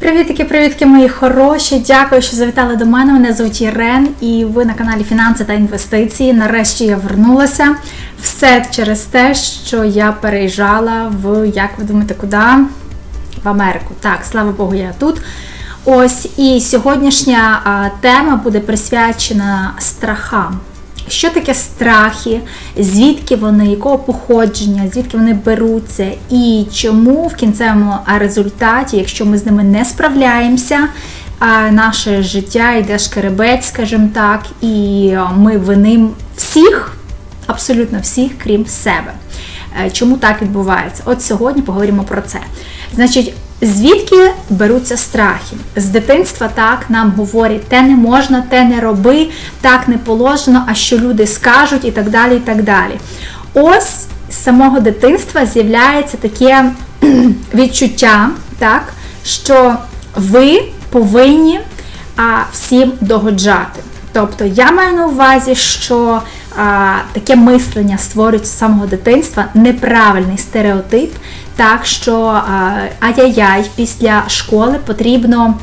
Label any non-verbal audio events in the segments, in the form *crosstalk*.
Привітки, привітки, мої хороші. Дякую, що завітали до мене. Мене звуть Ірен, і ви на каналі Фінанси та інвестиції. Нарешті я вернулася. Все через те, що я переїжджала в, як ви думаєте, куди? В Америку. Так, слава Богу, я тут. Ось і сьогоднішня тема буде присвячена страхам. Що таке страхи, звідки вони, якого походження, звідки вони беруться, і чому в кінцевому результаті, якщо ми з ними не справляємося, наше життя йде шкеребець, скажімо так, і ми виним всіх, абсолютно всіх, крім себе. Е, чому так відбувається? От сьогодні поговоримо про це. Значить, Звідки беруться страхи? З дитинства так нам говорять, те не можна, те не роби, так не положено, а що люди скажуть і так далі. і так далі. Ось з самого дитинства з'являється таке *clears throat* відчуття, так, що ви повинні а, всім догоджати. Тобто я маю на увазі, що а, таке мислення створюється з самого дитинства, неправильний стереотип, так що ай-яй-яй, після школи потрібно.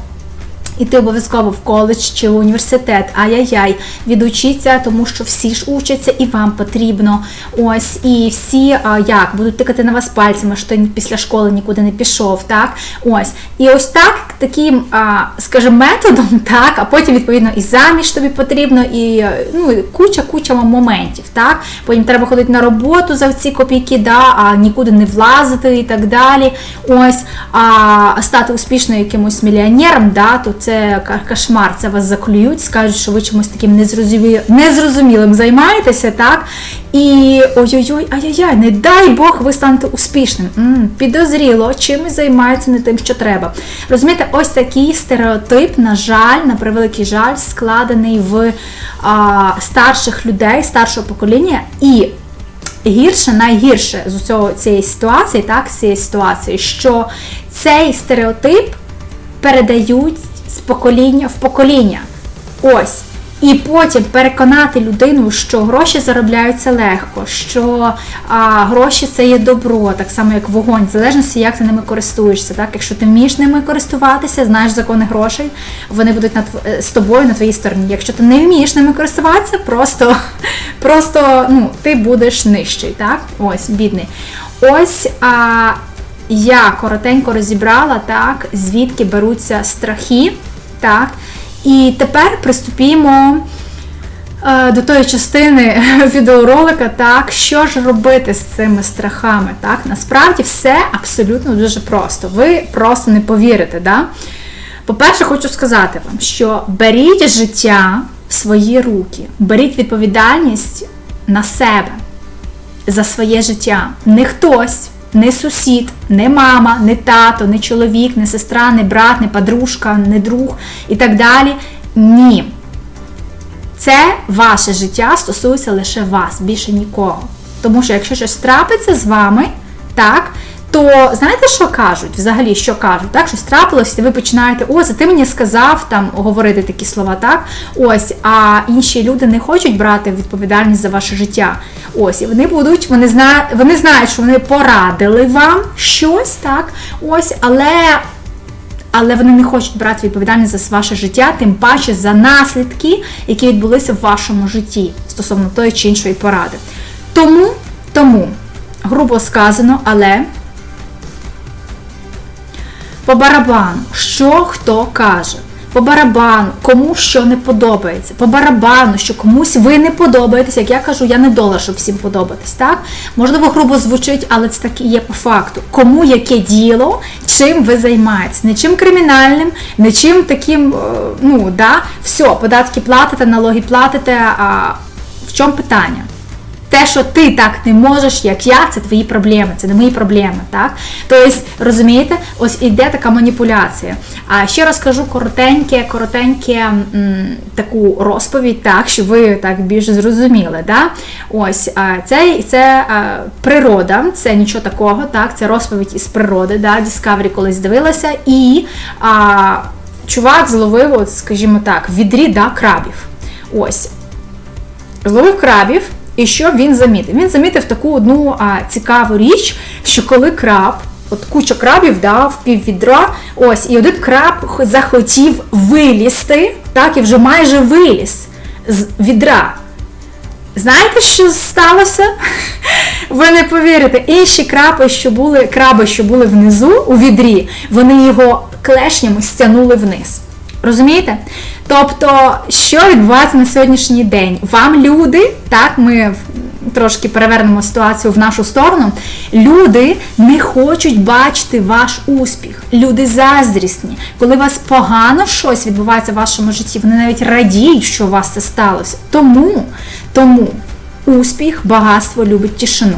Іти обов'язково в коледж чи в університет, ай-яй-яй, відучіться, тому що всі ж учаться і вам потрібно. Ось, і всі а, як будуть тикати на вас пальцями, що ти після школи нікуди не пішов. так, ось. І ось так, таким, а, скажімо, методом, *laughs* так, а потім, відповідно, і заміж тобі потрібно, і ну, куча-куча моментів. так, Потім треба ходити на роботу за ці копійки, да, а нікуди не влазити і так далі. Ось, а стати успішною якимось мільйонером, да, то це кошмар, це вас заклюють, скажуть, що ви чимось таким незрозумілим займаєтеся, так? І ой-ой-ой, ай-яй-яй, не дай Бог, ви станете успішним. М-м, підозріло, чимось займається не тим, що треба. Розумієте, ось такий стереотип, на жаль, на превеликий жаль, складений в а, старших людей, старшого покоління. і Гірше, найгірше з усього цієї ситуації, так, з цієї ситуації, що цей стереотип передають з покоління в покоління. Ось. І потім переконати людину, що гроші заробляються легко, що а, гроші це є добро, так само як вогонь, в залежності, як ти ними користуєшся. Так? Якщо ти вмієш ними користуватися, знаєш закони грошей, вони будуть над, з тобою на твоїй стороні. Якщо ти не вмієш ними користуватися, просто просто ну, ти будеш нижчий. Так? Ось, бідний. Ось. А, я коротенько розібрала, так, звідки беруться страхи. так, І тепер приступімо е, до тої частини *laughs* відеоролика, так, що ж робити з цими страхами. так, Насправді все абсолютно дуже просто. Ви просто не повірите. Да? По-перше, хочу сказати вам, що беріть життя в свої руки, беріть відповідальність на себе за своє життя. Не хтось не сусід, не мама, не тато, не чоловік, не сестра, не брат, не подружка, не друг і так далі. Ні. Це ваше життя стосується лише вас, більше нікого. Тому що якщо щось трапиться з вами, так, то знаєте, що кажуть? Взагалі, що кажуть? Так, щось трапилось, ви починаєте, ось, а ти мені сказав там говорити такі слова, так? Ось, а інші люди не хочуть брати відповідальність за ваше життя. Ось, і вони будуть, вони знають, вони знають, що вони порадили вам щось, так? Ось, але. Але вони не хочуть брати відповідальність за ваше життя, тим паче за наслідки, які відбулися в вашому житті стосовно тої чи іншої поради. Тому, тому, грубо сказано, але по барабану, що хто каже. По барабану, кому що не подобається. По барабану, що комусь ви не подобаєтесь, як я кажу, я не дола, щоб всім подобатись. так? Можливо, грубо звучить, але це так і є по факту. Кому яке діло, чим ви займаєтесь? Не чим кримінальним, не чим таким, е, ну, да, все, податки платите, налоги платите, а в чому питання? Те, що ти так не можеш, як я, це твої проблеми, це не мої проблеми. так? Тобто, розумієте, ось іде така маніпуляція. А ще розкажу коротеньке, коротеньке м, таку розповідь, так, щоб ви так більш зрозуміли. Да? Ось це це природа, це нічого такого, так, це розповідь із природи. да, Discovery колись дивилася, і а, чувак зловив, от, скажімо так, відрі да, крабів. Ось. Зловив крабів. І що він замітив? Він замітив таку одну а, цікаву річ, що коли краб от куча крабів, да, в пів відра. Ось, і один краб захотів вилізти, так, і вже майже виліз з відра. Знаєте, що сталося? *laughs* Ви не повірите, інші краби, що були краби, що були внизу у відрі, вони його клешнями стягнули вниз. Розумієте? Тобто, що відбувається на сьогоднішній день? Вам люди, так, ми трошки перевернемо ситуацію в нашу сторону. Люди не хочуть бачити ваш успіх. Люди заздрісні. Коли у вас погано щось відбувається в вашому житті, вони навіть радіють, що у вас це сталося. Тому, тому успіх, багатство любить тишину.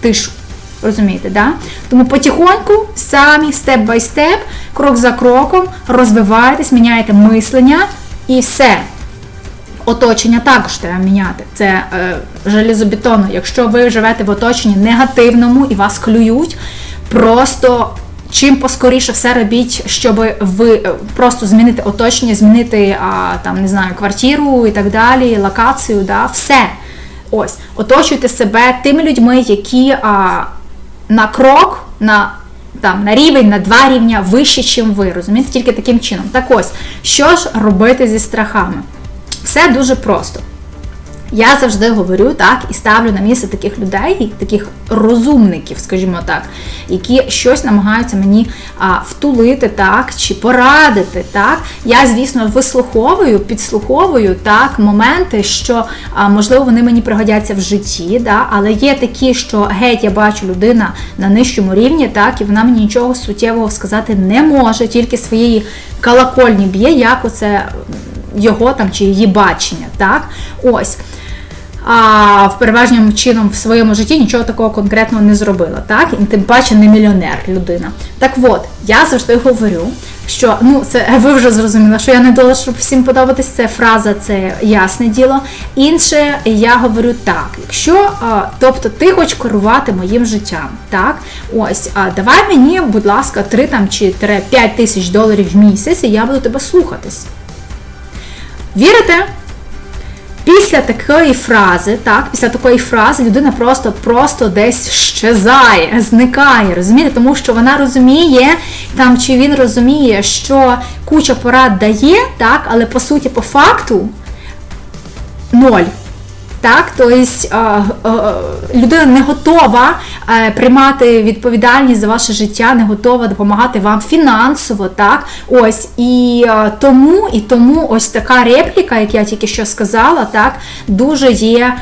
Тишу. Розумієте, да? Тому потихоньку, самі, степ бай степ, крок за кроком, розвиваєтесь, міняєте мислення і все. Оточення також треба міняти. Це е, железобетонно. Якщо ви живете в оточенні негативному і вас клюють, просто чим поскоріше все робіть, щоб ви е, просто змінити оточення, змінити а, там, не знаю, квартиру і так далі, локацію, да, все. Ось, оточуйте себе тими людьми, які а, на крок, на там на рівень, на два рівня вище, ніж ви. Розумієте, тільки таким чином. Так ось, що ж робити зі страхами? Все дуже просто. Я завжди говорю так і ставлю на місце таких людей, таких розумників, скажімо так, які щось намагаються мені а, втулити, так, чи порадити. так. Я, звісно, вислуховую, підслуховую так, моменти, що, а, можливо, вони мені пригодяться в житті, да, але є такі, що геть, я бачу людина на нижчому рівні, так, і вона мені нічого суттєвого сказати не може, тільки своєї колокольні б'є, як оце його там чи її бачення. так, ось а в переважнім чином в своєму житті нічого такого конкретного не зробила, так? І тим паче не мільйонер людина. Так от, я завжди говорю, що ну це ви вже зрозуміли, що я не дала, щоб всім подобатись. Це фраза, це ясне діло. Інше я говорю так: якщо, а, тобто, ти хочеш керувати моїм життям, так, ось, а давай мені, будь ласка, 3 там чи 5 тисяч доларів в місяць, і я буду тебе слухатись. Вірите? Після такої фрази, так, після такої фрази людина просто просто десь щезає, зникає, розумієте? Тому що вона розуміє, там чи він розуміє, що куча порад дає, так, але по суті, по факту ноль. Так, тобто людина не готова е, приймати відповідальність за ваше життя, не готова допомагати вам фінансово, так, ось і е, тому і тому ось така репліка, як я тільки що сказала, так, дуже є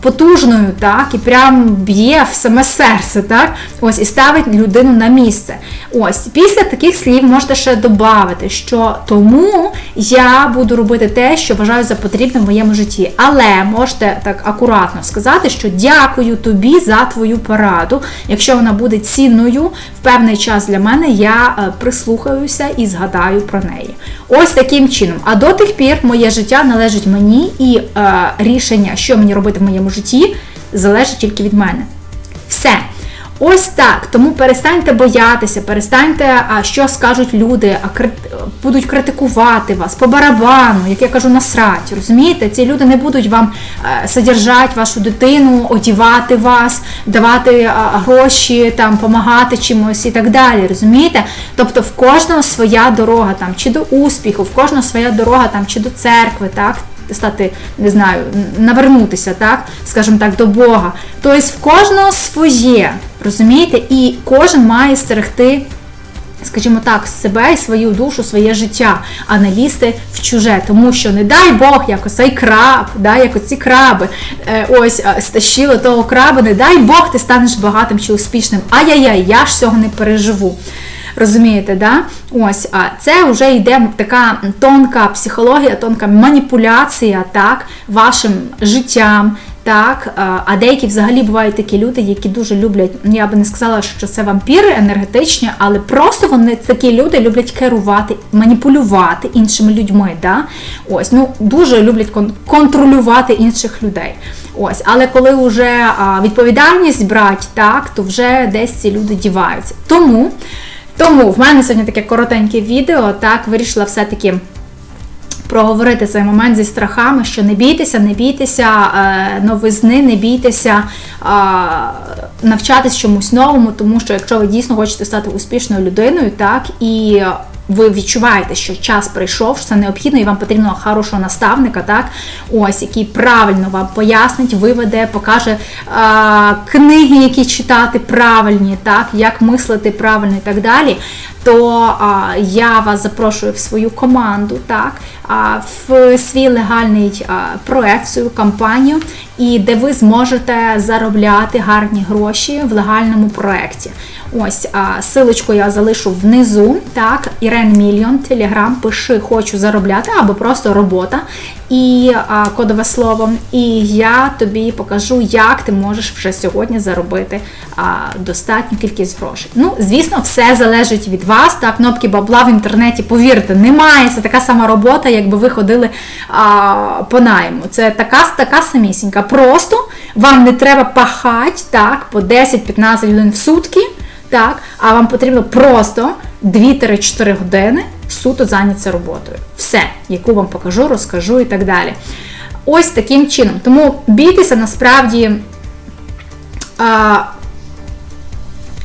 потужною, так, і прям б'є в саме серце, так, ось і ставить людину на місце. Ось після таких слів можете ще додати, що тому я буду робити те, що вважаю за потрібне в моєму житті, але можете так акуратно сказати, що дякую тобі за твою пораду. Якщо вона буде цінною в певний час для мене, я е, прислухаюся і згадаю про неї. Ось таким чином. А до тих пір моє життя належить мені, і е, рішення, що мені робити в моєму житті, залежить тільки від мене. Все. Ось так. Тому перестаньте боятися, перестаньте, а що скажуть люди, а крит... будуть критикувати вас по барабану, як я кажу, насрать. Розумієте? Ці люди не будуть вам е, содержати вашу дитину, одівати вас, давати гроші, там, допомагати чимось і так далі. Розумієте? Тобто в кожного своя дорога, там, чи до успіху, в кожного своя дорога, там, чи до церкви, так? Стати, не знаю, навернутися, так, скажімо так, до Бога. Тобто в кожного своє, розумієте, і кожен має стерегти. Скажімо так, себе і свою душу, своє життя, а не лізти в чуже. Тому що, не дай Бог, як оцей краб, да, як оці краби, е, ось стащили того краба, не дай Бог, ти станеш багатим чи успішним. Ай-яй-яй, я ж цього не переживу. Розумієте, да? Ось, а це вже йде така тонка психологія, тонка маніпуляція так, вашим життям. Так, а деякі взагалі бувають такі люди, які дуже люблять, ну, я би не сказала, що це вампіри енергетичні, але просто вони такі люди люблять керувати, маніпулювати іншими людьми. Да? Ось, ну Дуже люблять контролювати інших людей. Ось, Але коли вже відповідальність брати, так, то вже десь ці люди діваються. Тому. Тому в мене сьогодні таке коротеньке відео, так, вирішила все-таки проговорити цей момент зі страхами, що не бійтеся, не бійтеся е, новизни, не бійтеся навчатись чомусь новому, тому що якщо ви дійсно хочете стати успішною людиною, так і ви відчуваєте, що час прийшов, що це необхідно, і вам потрібно хорошого наставника, так, ось, який правильно вам пояснить, виведе, покаже а, книги, які читати правильні, так, як мислити правильно і так далі. То а, я вас запрошую в свою команду, так, а, в свій легальний а, проект, свою компанію, і де ви зможете заробляти гарні гроші в легальному проекті. Ось а, силочку я залишу внизу. Так, Ірен Мільйон, Телеграм, пиши, хочу заробляти, або просто робота і а, кодове слово. І я тобі покажу, як ти можеш вже сьогодні заробити а, достатню кількість грошей. Ну, звісно, все залежить від вас. Так, кнопки бабла в інтернеті, повірте, немає. Це така сама робота, якби ви ходили а, по найму. Це така така самісінька. Просто вам не треба пахати так, по 10-15 годин в сутки так, а вам потрібно просто 2-4 години суто зайнятися роботою. Все, яку вам покажу, розкажу і так далі. Ось таким чином. Тому бійтеся насправді.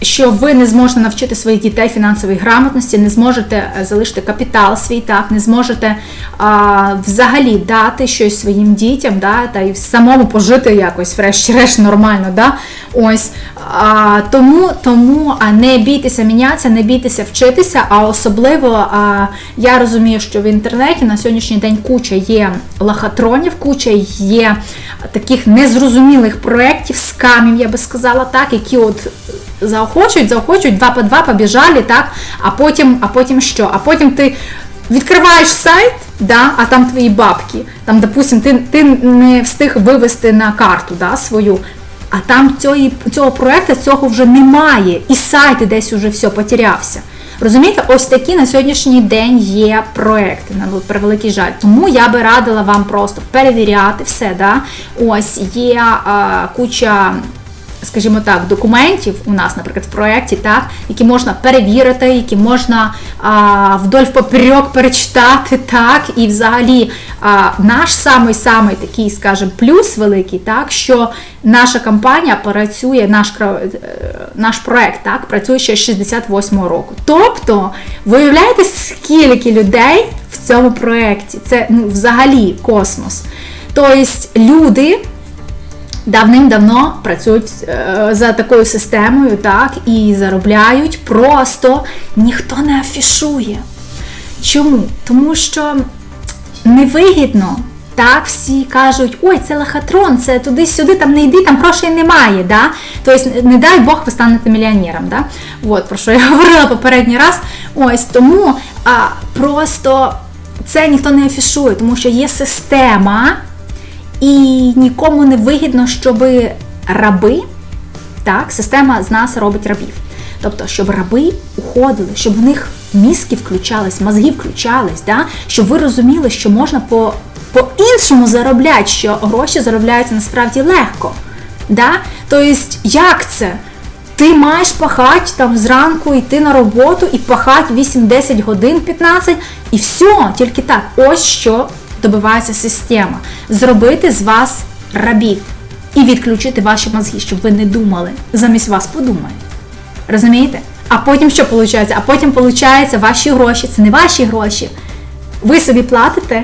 Що ви не зможете навчити своїх дітей фінансовій грамотності, не зможете е, залишити капітал свій, так, не зможете а, взагалі дати щось своїм дітям, да, та й самому пожити якось, врешті-решт, нормально. Да? Ось, а, Тому тому а не бійтеся мінятися, не бійтеся вчитися, а особливо а, я розумію, що в інтернеті на сьогоднішній день куча є лохотронів, куча є таких незрозумілих проєктів, скамів, я би сказала, так, які от заохочують, заохочують, два по два побіжали, так, а потім, а потім що? А потім ти відкриваєш сайт, да, а там твої бабки. Там, допустим, ти ти не встиг вивести на карту да, свою. А там цього, цього проекту цього вже немає. І сайт десь уже все потерявся. Розумієте, ось такі на сьогоднішній день є проекти, на превеликий жаль. Тому я би радила вам просто перевіряти все. Да? Ось є а, куча скажімо так, документів у нас, наприклад, в проєкті, так, які можна перевірити, які можна а, вдоль поперек перечитати, так, і взагалі а, наш самий-самий такий, скажімо, плюс великий, так, що наша компанія працює, наш е, наш проєкт так, працює ще з 68-го року. Тобто, виявляєте, скільки людей в цьому проєкті? Це ну, взагалі космос. Тобто люди давним-давно працюють е, за такою системою, так, і заробляють, просто ніхто не афішує. Чому? Тому що невигідно. Так, всі кажуть, ой, це лохотрон, це туди-сюди, там не йди, там грошей немає. Да? Тобто, не дай Бог, ви станете мільйонером. Да? От, про що я *laughs* говорила попередній раз. Ось тому а, просто це ніхто не афішує, тому що є система, і нікому не вигідно, щоб раби, так, система з нас робить рабів. Тобто, щоб раби уходили, щоб в них мізки включались, мозги включались, да? щоб ви розуміли, що можна по, по-іншому заробляти, що гроші заробляються насправді легко. Да? Тобто, як це? Ти маєш пахати там зранку йти на роботу і пахати 8-10 годин 15 і все, тільки так. Ось що добивається система. Зробити з вас рабів і відключити ваші мозги, щоб ви не думали. Замість вас подумають. Розумієте? А потім що виходить? А потім виходить ваші гроші. Це не ваші гроші. Ви собі платите,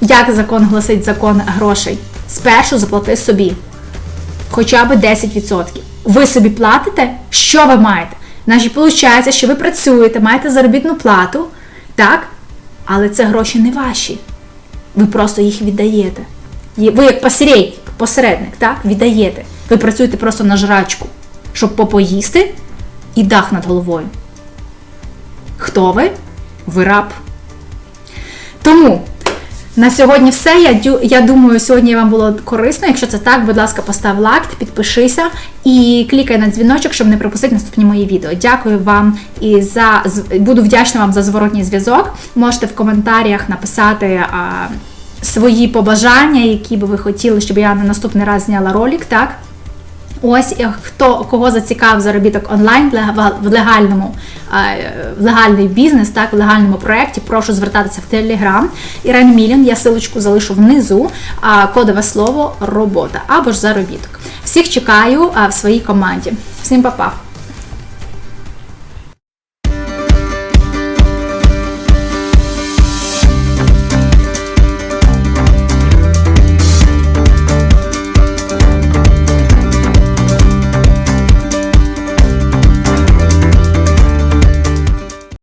як закон гласить закон грошей. Спершу заплати собі. Хоча б 10%. Ви собі платите, що ви маєте? Значить, виходить, що ви працюєте, маєте заробітну плату, так? Але це гроші не ваші ви просто їх віддаєте. Ви як посередник, посередник, так, віддаєте. Ви працюєте просто на жрачку, щоб попоїсти і дах над головою. Хто ви? Ви раб. Тому на сьогодні все. Я я думаю, сьогодні вам було корисно. Якщо це так, будь ласка, постав лайк, підпишися і клікай на дзвіночок, щоб не пропустити наступні мої відео. Дякую вам і за буду вдячна вам за зворотній зв'язок. Можете в коментарях написати а, свої побажання, які би ви хотіли, щоб я на наступний раз зняла ролик, так? Ось хто кого зацікавив заробіток онлайн в легальному е, в легальний бізнес, так в легальному проєкті, прошу звертатися в Телеграм. Ірен Мілін, я силочку залишу внизу. Кодове слово робота або ж заробіток. Всіх чекаю в своїй команді. Всім па-па!